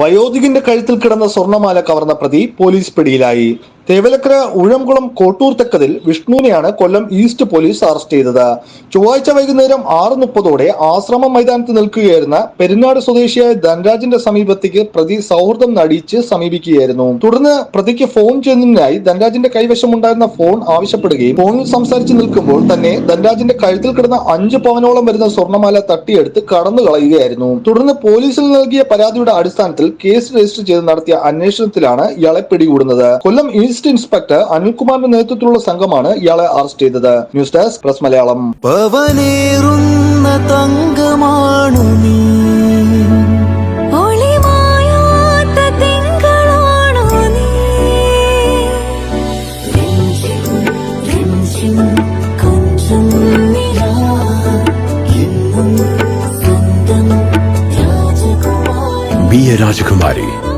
വയോധികന്റെ കഴുത്തിൽ കിടന്ന സ്വർണമാല കവർന്ന പ്രതി പോലീസ് പിടിയിലായി. തേവലക്കര ഉഴംകുളം കോട്ടൂർ തെക്കതിൽ വിഷ്ണുവിനെയാണ് കൊല്ലം ഈസ്റ്റ് പോലീസ് അറസ്റ്റ് ചെയ്തത്. ചൊവ്വാഴ്ച വൈകുന്നേരം ആറ് മുപ്പതോടെ ആശ്രമ മൈതാനത്ത് നിൽക്കുകയായിരുന്ന പെരുന്നാട് സ്വദേശിയായ ധനരാജിന്റെ സമീപത്തേക്ക് പ്രതി സൗഹൃദം നടിച്ച് സമീപിക്കുകയായിരുന്നു. തുടർന്ന് പ്രതിക്ക് ഫോൺ ചെയ്യുന്നതിനായി ധനരാജിന്റെ കൈവശമുണ്ടായിരുന്ന ഫോൺ ആവശ്യപ്പെടുകയും ഫോണിൽ സംസാരിച്ച് നിൽക്കുമ്പോൾ തന്നെ ധനരാജിന്റെ കഴുത്തിൽ കിടന്ന അഞ്ച് പവനോളം വരുന്ന സ്വർണമാല തട്ടിയെടുത്ത് കടന്നു കളയുകയായിരുന്നു. തുടർന്ന് പോലീസിൽ നൽകിയ പരാതിയുടെ അടിസ്ഥാനത്തിൽ കേസ് രജിസ്റ്റർ ചെയ്ത് നടത്തിയ അന്വേഷണത്തിലാണ് ഇയാളെ പിടികൂടുന്നത്. കൊല്ലം ഈസ്റ്റ് ഇൻസ്പെക്ടർ അനിൽകുമാറിന്റെ നേതൃത്വത്തിലുള്ള സംഘമാണ് ഇയാളെ അറസ്റ്റ് ചെയ്തത്. ന്യൂസ് ഡെസ്ക് പ്രസ് മലയാളം പവനേറുന്ന തങ്കമാണു നീ. രാജകുമാരി.